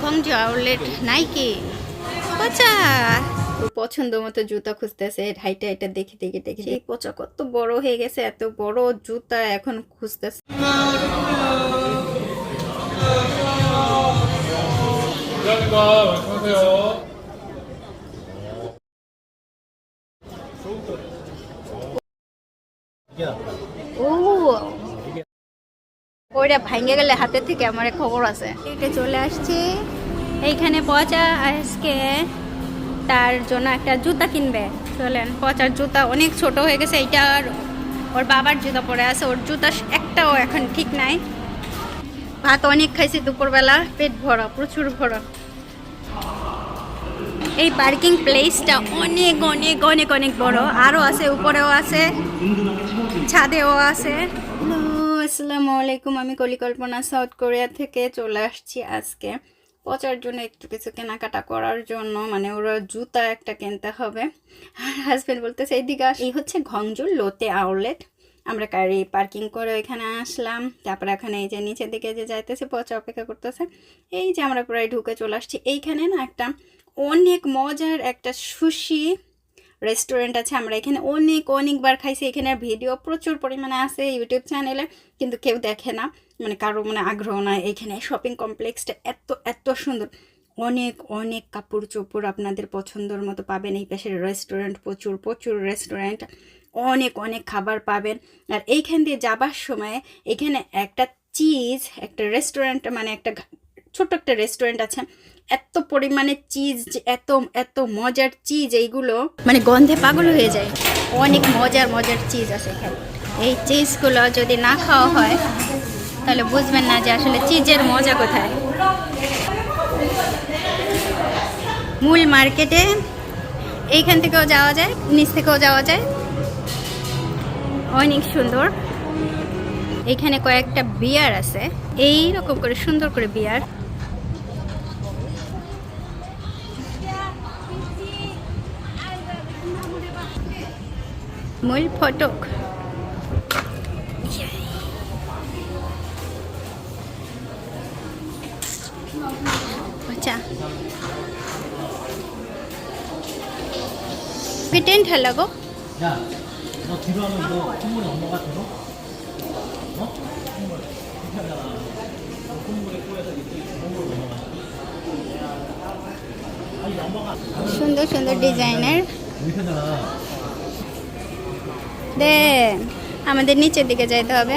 খংজি outlet Nike পচা। পছন্দ মতো জুতা খুঁজতেছে হাইটা এটা দেখে দেখে দেখে এই পচা কত বড় হয়ে গেছে এত বড় জুতা এখন খুঁজতেছে। ওইটা ভাঙে গেলে হাতের থেকে আমার খবর আছে। এটা চলে আসছে। এইখানে পচা আজকে তার জন্য একটা জুতা কিনবে। চলেন, পচার জুতা অনেক ছোট হয়ে গেছে, এইটা আর ওর বাবার জুতা পরে আছে, ওর জুতা একটাও এখন ঠিক নাই। ভাত অনেক খাইছি দুপুরবেলা, পেট ভরা, প্রচুর ভরা। এই পার্কিং প্লেসটা অনেক অনেক অনেক অনেক বড়। আরও আছে, উপরেও আছে, ছাদেও আছে। আসসালামু আলাইকুম, আমি কলিকল্পনা, সাউথ কোরিয়া থেকে চলে আসছি আজকে। পচার জন্য একটু কিছু কেনাকাটা করার জন্য মানে ওরা জুতা একটা কিনতে হবে। আর হাজব্যান্ড বলতেছে, এইদিকে এই হচ্ছে ঘংজুর লোতে আউটলেট আমরা গাড়ি পার্কিং করে এখানে আসলাম। তারপরে এখানে এই যে নিচের দিকে যে যাইতেছে, পচা অপেক্ষা করতেছে। এই যে আমরা প্রায় ঢুকে চলে আসছি। এইখানে না একটা অনেক মজার একটা সুশি রেস্টুরেন্ট আছে, আমরা এখানে অনেক, অনেকবার খাইছি। এখানে ভিডিও প্রচুর পরিমাণে আছে ইউটিউব চ্যানেলে কিন্তু কেউ দেখে না। মানে কারও মানে আগ্রহ নাই। এখানে শপিং কমপ্লেক্সটা এত এত সুন্দর। অনেক অনেক কাপড় চোপড় আপনাদের পছন্দের মতো পাবেন। এই পাশের রেস্টুরেন্ট প্রচুর প্রচুর রেস্টুরেন্ট অনেক অনেক খাবার পাবেন। আর এইখান দিয়ে যাবার সময় এখানে একটা চিজ একটা রেস্টুরেন্ট মানে একটা ছোট্ট একটা রেস্টুরেন্ট আছে। এত পরিমাণে চিজ এত এত মজার চিজ এইগুলো মানে গন্ধে পাগল হয়ে যায়। অনেক মজার মজার চিজ আছে এই চিজগুলো যদি না খাওয়া হয়, তাহলে বুঝবেন না যে আসলে চিজের মজা কোথায়। মূল মার্কেটে এইখান থেকেও যাওয়া যায়, নিচ থেকেও যাওয়া যায়। অনেক সুন্দর। এখানে কয়েকটা বিয়ার আছে। এই রকম করে সুন্দর করে বিয়ার মূল ফটক আচ্ছা টেন্ট 하려고? 야, 너 뒤로 하면 이거 콧물이 엄마가 들어? 어? 콧물. 이렇게 하잖아. 너 콧물에 꼬여서 이렇게 콧물 넘어가. 아니, 엄마가 সুন্দর সুন্দর ডিজাইনের 이렇게 하잖아. দেন। আমাদের নিচের দিকে যাইতে হবে।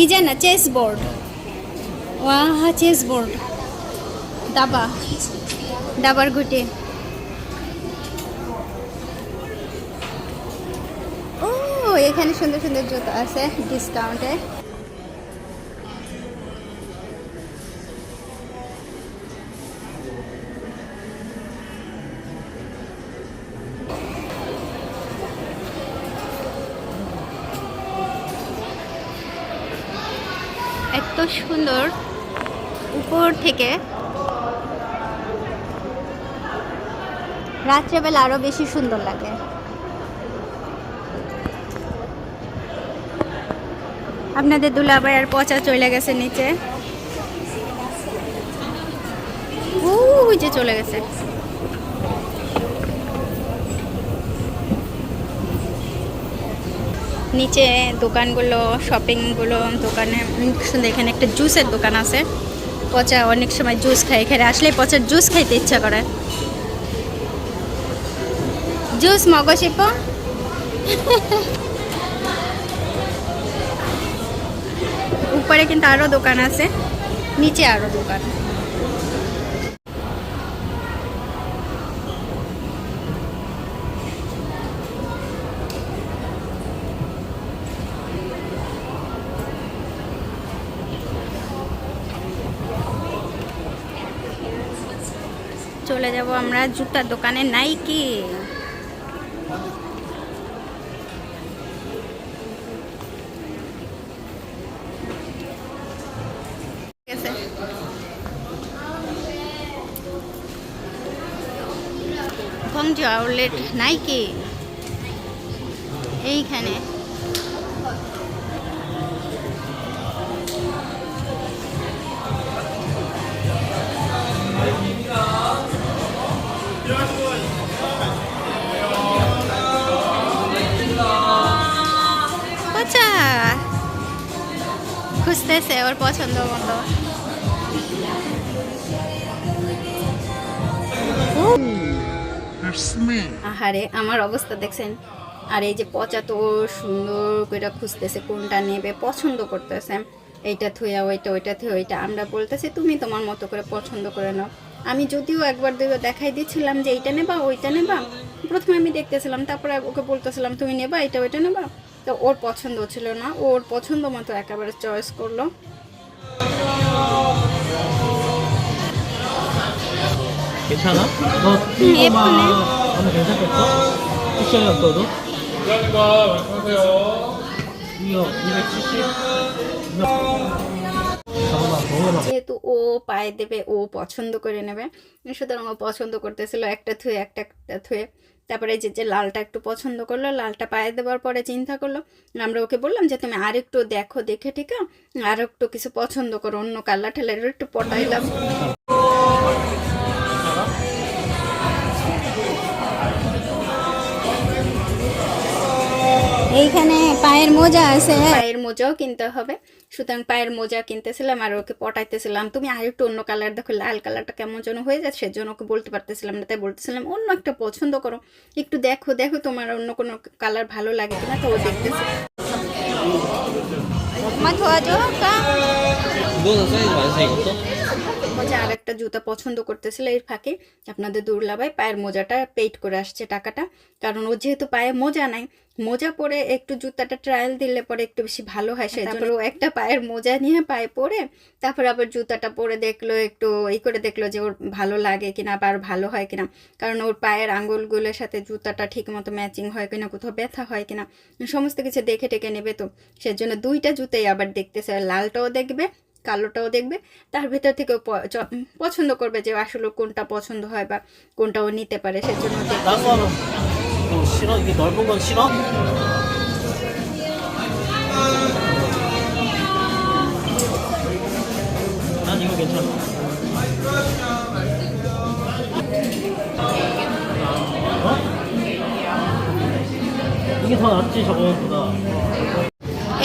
ই না চেস বোর্ড ওয়া চেস বোর্ড দাবা। দাবার ঘুটে। ও, এখানে সুন্দর সুন্দর জুতো আছে ডিসকাউন্টে এত সুন্দর উপর থেকে। রাত্রেবেলা আরও বেশি সুন্দর লাগে। আপনাদের দুলাভাই আর পচা চলে গেছে নিচে। ওই যে চলে গেছে। নিচে দোকানগুলো শপিংগুলো দোকানে সুন্দর এখানে একটা জুসের দোকান আছে। পচা অনেক সময় জুস খাই এখানে আসলে পচার জুস খাইতে ইচ্ছা করে। জুস মগশিপ উপরে কিন্তু আরও দোকান আছে, নিচে আরও দোকান। চলে যাব আমরা জুতার দোকানে নাইকি। ঘংজু আউটলেট নাইকি এইখানে খুঁজতেছে ওর পছন্দ মতো আহারে, আমার অবস্থা দেখছেন। আর এই যে পচা তো সুন্দর করে খুঁজতেছে, কোনটা নেবে, পছন্দ করতেছে। এইটা থুয়া, ওইটা ওইটা থুয়া, ওইটা। আমরা বলতেছি, তুমি তোমার মতো করে পছন্দ করে নাও। আমি যদিও একবার দুইবার দেখাই দিচ্ছিলাম যে এইটা নেবা, ওইটা নেবা। প্রথমে আমি দেখতেছিলাম, তারপরে ওকে বলতেছিলাম, তুমি নেবা এটা ওইটা নেবা। তো ওর পছন্দ ছিল না ওর পছন্দ মতো একেবারে চয়েস করলো 괜찮아? 너 이거만 예쁘네. 하면 괜찮겠어? 쿠션이 없어도? 부장님과 말씀하세요. 이거 270? 잠깐만 동영상 যেহেতু ও পায়ে দেবে ও পছন্দ করে নেবে সুতরাং ও পছন্দ করতেছিল একটা থুয়ে একটা একটা থুয়ে তারপরে যে যে লালটা একটু পছন্দ করল লালটা পায়ে দেওয়ার পরে চিন্তা করল। আমরা ওকে বললাম যে তুমি আরেকটু দেখো দেখে ঠিক আর একটু কিছু পছন্দ করো অন্য কালার ঠেলার একটু পটাইলাম। এইখানে পায়ের মোজা আছে। পায়ের মোজাও কিনতে হবে। সুতরাং পায়ের মোজা কিনতেছিলাম আর ওকে পটাইতেছিলাম। তুমি আর একটু অন্য কালার দেখো, লাল কালারটা কেমন যেন হয়ে যাচ্ছে সেজন্য ওকে বলতে পারতেছিলাম না, তাই বলতেছিলাম, অন্য একটা পছন্দ করো। একটু দেখো দেখো তোমার অন্য কোনো কালার ভালো লাগে কিনা, তো ও দেখতেছে। কা 이 মোজা আর একটা জুতা পছন্দ করতেছিল এর ফাঁকে। আপনাদের দুর্লাভাই পায়ের মোজাটা পেইড করে আসছে টাকাটা। কারণ ও যেহেতু পায়ে মোজা নাই মোজা পরে একটু জুতাটা ট্রায়াল দিলে পরে একটু বেশি ভালো হয় সে তারপর ও একটা পায়ের মোজা নিয়ে পায়ে পরে তারপর আবার জুতাটা পরে দেখল একটু এই করে দেখল যে ওর ভালো লাগে কিনা বা আর ভালো হয় কিনা। কারণ ওর পায়ের আঙ্গুলগুলোর সাথে জুতাটা ঠিক মতো ম্যাচিং হয় কিনা কোথাও ব্যথা হয় কিনা সমস্ত কিছু দেখে টেকে নেবে তো। সেজন্য দুইটা জুতাই আবার দেখতেছে লালটাও দেখবে কালোটাও দেখবে, তার ভেতর থেকেও পছন্দ করবে যে আসলে কোনটা পছন্দ হয় বা কোনটা ও নিতে পারে, সেজন্য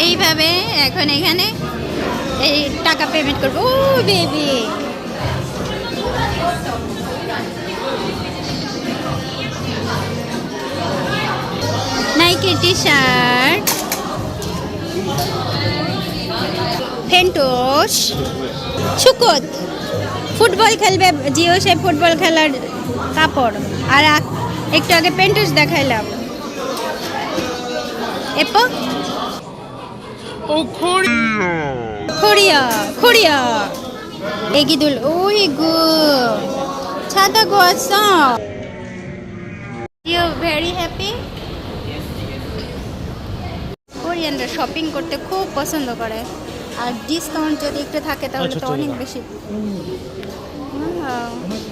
এইভাবে এখন এখানে এই টাকা পেমেন্ট করব। ও বেবি নাইকি টি শার্ট ফেন্টোস সুকত। ফুটবল খেলবে, জিও সে ফুটবল খেলার কাপড়। আর একটু আগে পেন্টোস দেখাইলাম। এরপর 코리아 코리아 애기들 오이구 차 타고 왔어 You very happy? কোরিয়ানরা শপিং করতে খুব পছন্দ করে আর ডিসকাউন্ট যদি একটু থাকে তাহলে তো আচ্ছা, অনেক চলে বেশি Wow.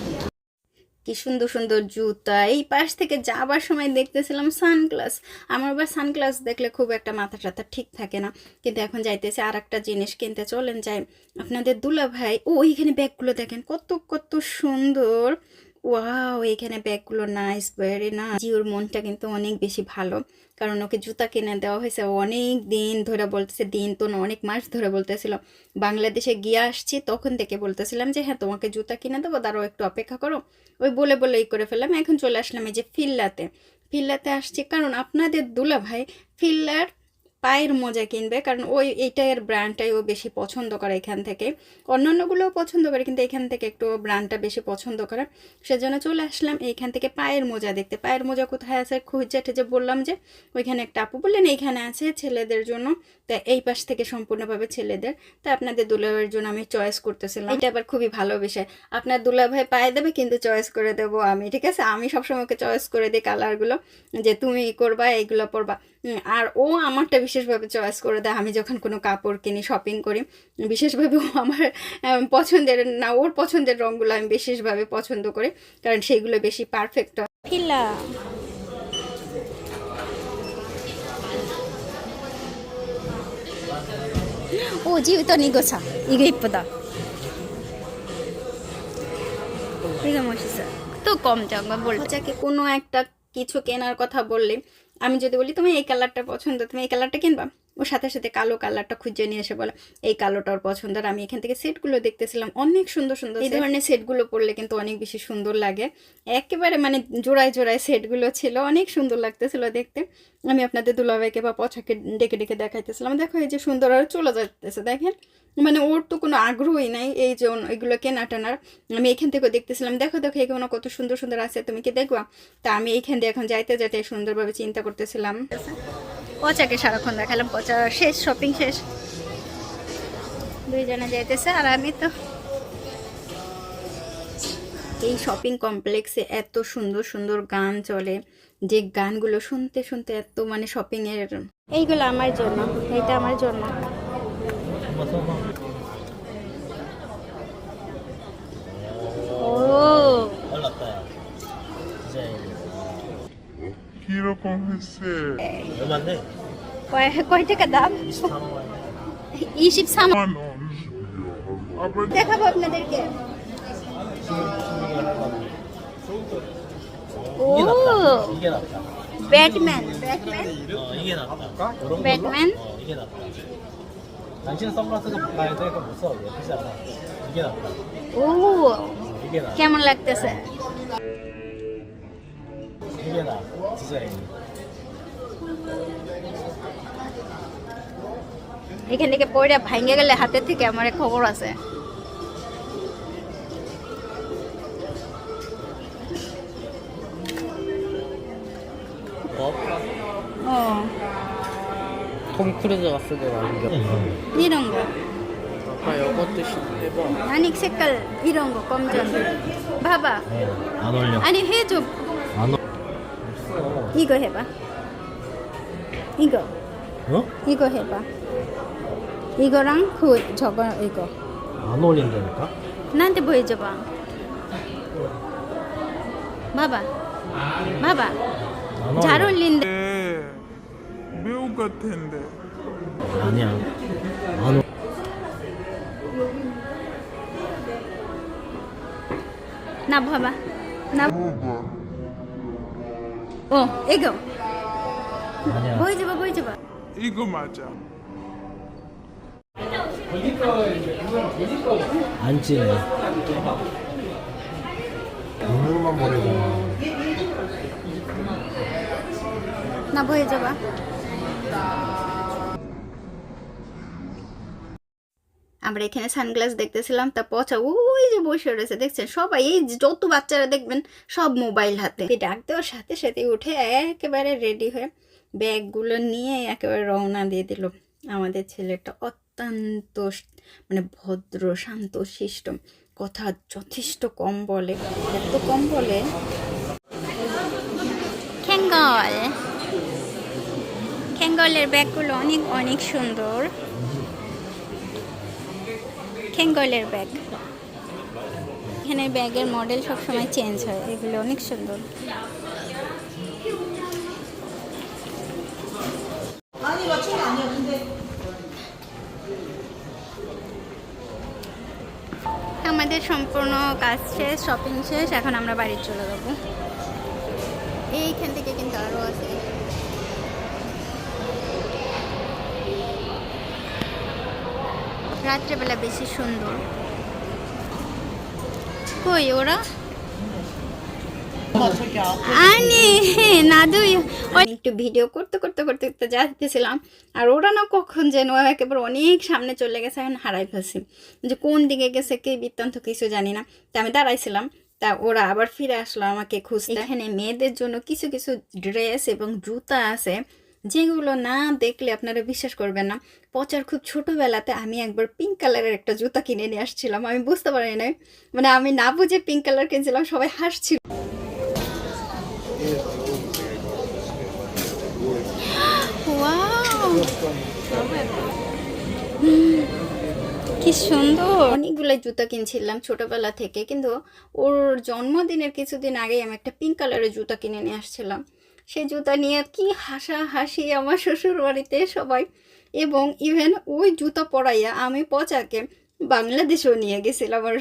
কি সুন্দর সুন্দর জুতা। এই পাশ থেকে যাবার সময় দেখতেছিলাম সানগ্লাস। আমার আবার সানগ্লাস দেখলে খুব একটা মাথা টাথা ঠিক থাকে না। কিন্তু এখন যাইতেছে আর একটা জিনিস কিনতে। চলেন যাই। আপনাদের দুলা ভাই ও ওইখানে ব্যাগগুলো দেখেন কত কত সুন্দর। ওয়াও এখানে ব্যাগগুলো নাইস ভেরি না জিওর মনটা কিন্তু অনেক বেশি ভালো। কারণ ওকে জুতা কিনে দেওয়া হয়েছে অনেক দিন ধরে বলতেছে, দিন তো না, অনেক মাস ধরে বলতেছিল। বাংলাদেশে গিয়ে আসছি, তখন থেকে বলতেছিলাম যে হ্যাঁ তোমাকে জুতা কিনে দেবো, দাঁড়াও একটু অপেক্ষা করো। ওই বলে বলে এই করে ফেললাম। এখন চলে আসলাম এই যে ফিল্লাতে। ফিল্লাতে আসছি কারণ আপনাদের দুলা ভাই ফিল্লার পায়ের মোজা কিনবে, কারণ ওই এইটার ব্র্যান্ডটাই ও বেশি পছন্দ করে এখান থেকে। অন্যান্যগুলোও পছন্দ করে, কিন্তু এখান থেকে একটু ব্র্যান্ডটা বেশি পছন্দ করে। সেজন্য চলে আসলাম এইখান থেকে পায়ের মোজা দেখতে। পায়ের মোজা কোথায় আছে? খুঁজে ঠেজে বললাম যে, ওইখানে একটা আপু বললেন, এইখানে আছে ছেলেদের জন্য। তা এই পাশ থেকে সম্পূর্ণভাবে ছেলেদের। তা আপনাদের দুলাভাইয়ের জন্য আমি চয়েস করতেছিলাম। এটা আবার খুবই ভালো বিষয়। আপনার দুলাভাই পায়ে দেবে, কিন্তু চয়েস করে দেবো আমি, ঠিক আছে? আমি সবসময় ওকে চয়েস করে দিই কালারগুলো যে তুমি করবা, এইগুলো পরবা। হ্যাঁ, আর ও আমারটা বিশেষভাবে চয়েস করে দেয়। আমি যখন কোনো কাপড় কিনি শপিং করি বিশেষভাবে ও আমার পছন্দের না ওর পছন্দের রঙগুলো আমি বিশেষভাবে পছন্দ করি কারণ সেইগুলো বেশি পারফেক্ট হয়। ও জীবিত নিগোছা। তো কম চাঙ্গা বলছে কোনো একটা কিছু কেনার কথা বললে আমি যদি বলি তুমি এই কালারটা পছন্দ তুমি এই কালারটা কিনবা? ওর সাথে সাথে কালো কালারটা খুঁজে নিয়ে এসে বলে এই কালোটা ওর পছন্দ। আর আমি এখান থেকে সেটগুলো দেখতেছিলাম অনেক সুন্দর সুন্দর এই ধরনের সেটগুলো পরলে কিন্তু অনেক বেশি সুন্দর লাগে। একেবারে মানে জোড়ায় জোড়ায় সেটগুলো ছিল অনেক সুন্দর লাগতেছিল দেখতে। আমি আপনাদের দুলাভাইকে বা পছাকে ডেকে ডেকে দেখাইতেছিলাম দেখো এই যে সুন্দর আর চলে যাইতেছে দেখেন? মানে ওর তো কোনো আগ্রহই নাই এই যে এগুলো কেনা টানার আমি এখান থেকে দেখতেছিলাম দেখো দেখো এগুলো কত সুন্দর সুন্দর আছে তুমি কি দেখবা? তা আমি এইখান দিয়ে এখন যাইতে যাইতে সুন্দরভাবে চিন্তা করতেছিলাম। পচাকে সারাক্ষণ দেখালাম, পচা শেষ শপিং শেষ। দুইজনে যাইতেছে আর আমি তো। এই শপিং কমপ্লেক্সে এত সুন্দর সুন্দর গান চলে, যে গানগুলো শুনতে শুনতে এত মানে শপিংয়ের এইগুলো আমার জন্য এটা আমার জন্য। ও! কিরকম হয়েছে 얼마인데? কয় কয় টাকা দাম 24만 원. ইসিপ সামান মানুষ আবার দেখাবো আপনাদেরকে 오 이게 낫다. 이게 낫다. Batman Batman 어, 이게 낫다. 이런 걸로? 배트맨? 어, 이게 낫다. 당신은 선글라스가 가야 되니까 못 써. 예쁘지 않아. 이게 낫다. 오 어, 이게 나. কেমন লাগতেছে 이 게 나. 디자인. এখান থেকে পড়ে ভাঙে গেলে হাতের থেকে আমার এক খবর আছে 어? 어 톰 크루즈가 쓰던 안경 이런 거 아까 이것도 해봐 아니 색깔 이런 거 검정 봐봐 안 어울려. 아니 해줘 안 어. 이거 해봐 이거 어? 이거 해봐 이거랑 그 저거 이거 안 어울린다니까? 나한테 보여줘봐 봐봐 봐봐 안 어울려. 잘 어울린다 매우 같은데 아니야. 안 어. 나 봐봐 나 어, 이거 아니야. 보여줘봐 보여줘봐. 이거 맞아. 안 찌네. 오늘만 보내줘 나 보여줘봐 আমরা এখানে সানগ্লাস দেখতেছিলাম তা পচা ওই যে বসে রয়েছে দেখছেন? সবাই এই যত বাচ্চারা দেখবেন সব মোবাইল হাতে। ডাক দেওয়ার সাথে সাথে উঠে একেবারে রেডি হয়ে ব্যাগগুলো নিয়ে একেবারে রওনা দিয়ে দিল আমাদের ছেলেটা। অত্যন্ত মানে ভদ্র শান্ত শিষ্ট। কথা যথেষ্ট কম বলে। এত কম বলে? খেঙ্গল। খেঙ্গলের ব্যাগগুলো অনেক অনেক সুন্দর। খ্যাঙ্গলের ব্যাগ এখানে ব্যাগের মডেল সবসময় চেঞ্জ হয়। এগুলো অনেক সুন্দর। আমাদের সম্পূর্ণ কাজ শেষ শপিং শেষ, এখন আমরা বাড়ি চলে যাব। এইখান থেকে কিন্তু আরও আছে। রাত্রেবেলা বেশি সুন্দর। কই ওরা? না কখন যেন অনেক সামনে চলে গেছে হারাই যে কোন দিকে গেছে, কি বৃত্তান্ত কিছু তা আমি দাঁড়াইছিলাম, তা ওরা আবার ফিরে আসলো আমাকে মেয়েদের জন্য কিছু কিছু ড্রেস এবং জুতা আছে। যেগুলো না দেখলে আপনারা বিশ্বাস করবেন না। পচার খুব ছোটোবেলাতে আমি একবার পিঙ্ক কালারের একটা জুতা কিনে নিয়ে আসছিলাম। আমি বুঝতে পারি নাই। মানে আমি না বুঝে পিঙ্ক কালার কিনছিলাম, সবাই হাসছিল। কি সুন্দর। অনেকগুলো জুতা কিনছিলাম ছোটবেলা থেকে, কিন্তু ওর জন্মদিনের কিছুদিন আগেই আমি একটা পিঙ্ক কালারের জুতা কিনে নিয়ে আসছিলাম। সেই জুতা নিয়ে কি হাসা হাসি আমার শ্বশুর বাড়িতে সবাই। এবং ইভেন ওই জুতা পরাইয়া আমি পচাকে বাংলাদেশেও নিয়ে গেছিল আমার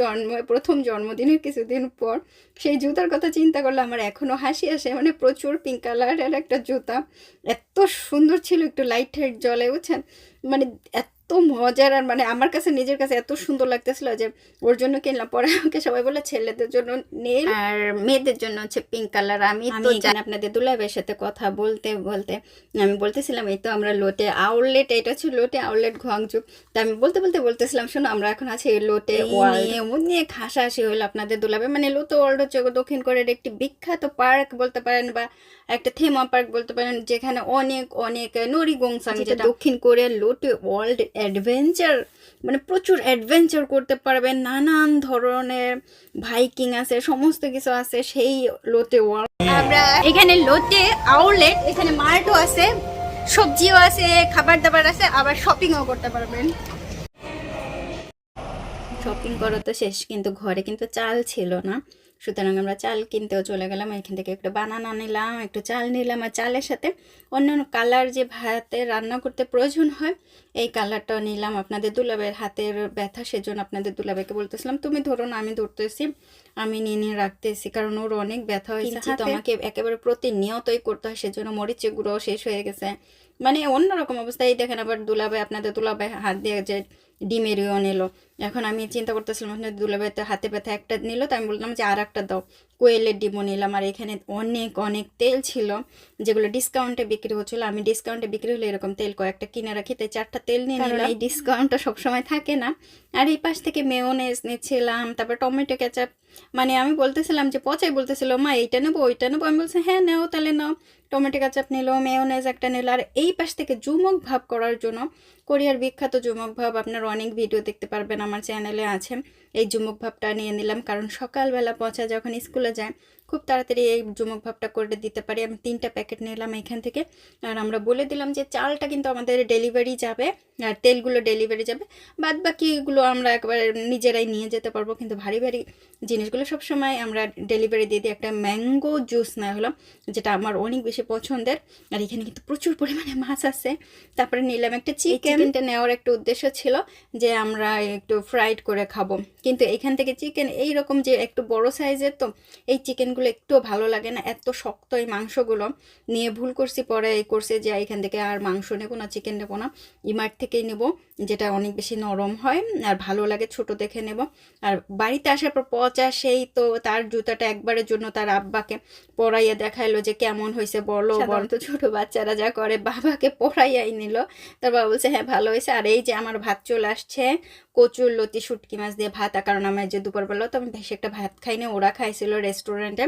জন্ম, প্রথম জন্মদিনের কিছুদিন পর। সেই জুতার কথা চিন্তা করলে আমার এখনও হাসি আসে। মানে প্রচুর পিঙ্ক কালারের একটা জুতা। এত সুন্দর ছিল, একটু লাইট হাইট জলে বুঝছেন? মানে এত মজার আর মানে আমার কাছে নিজের কাছে এত সুন্দর লাগতেছিল যে ওর জন্য কিনলাম। পরে আমাকে সবাই বলে ছেলেদের জন্য নীল আর মেয়েদের জন্য হচ্ছে পিঙ্ক কালার আমি তো জানি আপনাদের দুলাবের সাথে কথা বলতে বলতে আমি বলতেছিলাম এই তো আমরা লোটে আউটলেট এটা ছিল লোটে আউটলেট ঘংচু তা আমি বলতে বলতে বলতেছিলাম শোনো আমরা এখন আছি লোটে নিয়ে এমন নিয়ে খাসাহাসি হলো আপনাদের দুলাবে মানে লোতে ওয়ার্ল্ড হচ্ছে দক্ষিণ কোরিয়ার একটি বিখ্যাত পার্ক বলতে পারেন বা একটা থেমা পার্ক বলতে পারেন যেখানে অনেক অনেক নরি গোংসাং যেটা দক্ষিণ কোরিয়ার লোটে ওয়ার্ল্ড অ্যাডভেঞ্চার মানে প্রচুর অ্যাডভেঞ্চার করতে পারবেন, নানান ধরনের ভাইকিং আছে, সমস্ত কিছু আছে সেই ওয়ার্ল্ড আমরা এখানে লোটে আউটলেট এখানে মার্টও আছে, সবজিও আছে খাবার দাবার আছে, আবার শপিংও করতে পারবেন। শপিং করা তো শেষ, কিন্তু ঘরে কিন্তু চাল ছিল না। সুতরাং আমরা চাল কিনতেও চলে গেলাম এখান থেকে একটু বানানা নিলাম একটু চাল নিলাম আর চালের সাথে অন্যান্য কালার যে ভাতে রান্না করতে প্রয়োজন হয় এই কালারটাও নিলাম। আপনাদের দুলাবের হাতের ব্যথা সেজন্য আপনাদের দুলাবেকে বলতেছিলাম তুমি ধরো না আমি ধরতেছি আমি নিয়ে নিয়ে রাখতেছি। কারণ ওর অনেক ব্যথা হয়েছে তো আমাকে একেবারে প্রতিনিয়তই করতে হয় সেজন্য মরিচের গুঁড়ো শেষ হয়ে গেছে। মানে অন্যরকম অবস্থায় এই দেখেন আবার দুলাভাই আপনাদের দুলাভাই হাত দিয়ে যে ডিমেরিও নিল। এখন আমি চিন্তা করতেছিলাম ওখানে দুলাভাই তো হাতে ব্যথা একটা নিল তো আমি বললাম যে আর একটা দাও। কোয়েলের ডিমও নিলাম আর এখানে অনেক অনেক তেল ছিল যেগুলো ডিসকাউন্টে বিক্রি হচ্ছিল। আমি ডিসকাউন্টে বিক্রি হলে এরকম তেল কয়েকটা কিনে রাখি তাই চারটা তেল নিয়ে নিলাম। এই ডিসকাউন্টটা সবসময় থাকে না। আর এই পাশ থেকে মেয়োনেজ নিচ্ছিলাম তারপর টমেটো কেচাপ মানে আমি বলতেছিলাম যে, পচাই বলতেছিল, মা, এইটা নেব, ওইটা নেব। আমি বলছি হ্যাঁ নেও, তাহলে নাও। টমেটো কাচাপ নিল, মেয়োনেজ একটা নিল। আর এই পাশ থেকে জুমক ভাব করার জন্য কোরিয়ার বিখ্যাত জুমক ভাব আপনার অনেক ভিডিও দেখতে পারবেন, আমার চ্যানেলে আছে। এই জুমক ভাবটা নিয়ে নিলাম, কারণ সকালবেলা পচা যখন স্কুলে যায় খুব তাড়াতাড়ি এই জুমক ভাবটা করে দিতে পারি। আমি তিনটা প্যাকেট নিলাম এখান থেকে। আর আমরা বলে দিলাম যে চালটা কিন্তু আমাদের ডেলিভারি যাবে আর তেলগুলো ডেলিভারি যাবে। বাদ বাকিগুলো আমরা একবার নিজেরাই নিয়ে যেতে পারব। কিন্তু ভারী ভারী জিনিসগুলো সবসময় আমরা ডেলিভারি দিয়ে দিই। একটা ম্যাঙ্গো জুস না হলো যেটা আমার অনেক বেশি পছন্দের। আর এখানে কিন্তু প্রচুর পরিমাণে মাছ আছে। তারপরে নিলাম একটা চিকেনটা নেওয়ার একটা উদ্দেশ্য ছিল যে আমরা একটু ফ্রাইড করে খাব। কিন্তু এখান থেকে চিকেন এই রকম যে একটু বড় সাইজের তো এই চিকেনগুলো একটুও ভালো লাগে না, এত শক্ত এই মাংসগুলো। নিয়ে ভুল করছি, পরে এই করছে যে, এখান থেকে আর মাংস নেব না চিকেন নেব না। ইমার্ট থেকেই নেব, যেটা অনেক বেশি নরম হয়, আর ভালো লাগে ছোট দেখে নেব। আর বাড়িতে আসার পর পচা সেই তো, তার জুতাটা একবারের জন্য তার আব্বাকে পরাইয়া দেখাইলো যে, কেমন হয়েছে বলো বলো। তো ছোট বাচ্চারা যা করে, বাবাকে পড়াইয়াই নিল। তার বাবা বলছে হ্যাঁ ভালো হয়েছে। আর এই যে, আমার ভাত চলে আসছে কচুর লতি, শুটকি মাছ দিয়ে ভাত। কারণ আমার যে দুপুরবেলা তো আমি বেশি একটা ভাত খাইনি ওরা খাইছিল রেস্টুরেন্টে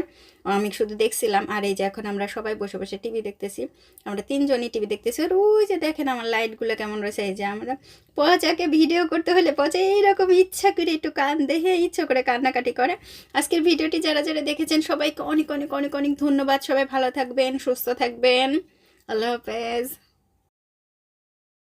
আমি শুধু দেখছিলাম। আর এই যে এখন আমরা সবাই বসে বসে টিভি দেখতেছি। আমরা তিনজনই টিভি দেখতেছি। আর ওই যে দেখেন আমার লাইটগুলো কেমন রয়েছে। এই যে আমরা পচাকে ভিডিও করতে হলে পচা এইরকম ইচ্ছা করে একটু কান দেখে ইচ্ছা করে কান্নাকাটি করে। আজকের ভিডিওটি যারা যারা দেখেছেন, সবাইকে অনেক অনেক অনেক অনেক ধন্যবাদ। সবাই ভালো থাকবেন, সুস্থ থাকবেন। আল্লাহ হাফেজ।